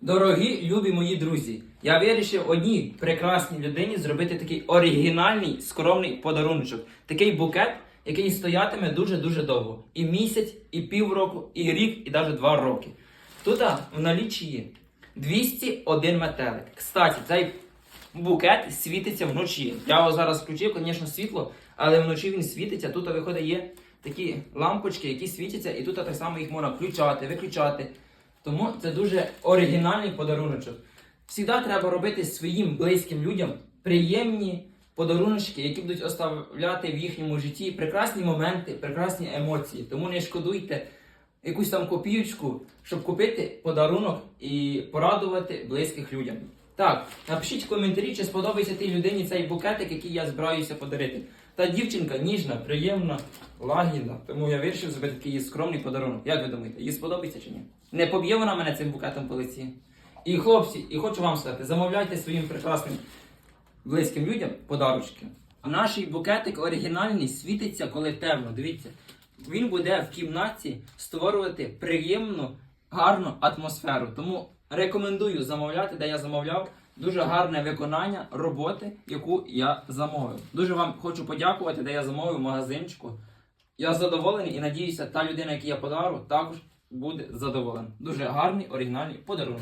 Дорогі любі мої друзі, я вирішив одній прекрасній людині зробити такий оригінальний скромний подаруночок. Такий букет, який стоятиме дуже-дуже довго. І місяць, і півроку, і рік, і навіть два роки. Тут в наліччі є 201 метелик. Кстати, цей букет світиться вночі. Я його зараз включив, звісно, світло, але вночі він світиться. Тут виходить є такі лампочки, які світяться, і тут так само їх можна включати, виключати. Тому це дуже оригінальний подаруночок. Всігда треба робити своїм близьким людям приємні подаруночки, які будуть оставляти в їхньому житті прекрасні моменти, прекрасні емоції. Тому не шкодуйте якусь там копійочку, щоб купити подарунок і порадувати близьких людям. Так, напишіть в коментарі, чи сподобається тій людині цей букетик, який я збираюся подарити. Та дівчинка ніжна, приємна, лагідна. Тому я вирішив зробити такий їй скромний подарунок. Як ви думаєте, їй сподобається чи ні? Не поб'є вона мене цим букетом по лиці? І хлопці, і хочу вам сказати, замовляйте своїм прекрасним близьким людям подарочки. Наш букетик оригінальний світиться, коли темно. Дивіться, він буде в кімнаті створювати приємну, гарну атмосферу. Тому рекомендую замовляти, де я замовляв. Дуже гарне виконання роботи, яку я замовив. Дуже вам хочу подякувати, де я замовив магазинчику. Я задоволений і надіюся, та людина, яку я подару, також буде задоволена. Дуже гарний оригінальний подарунок.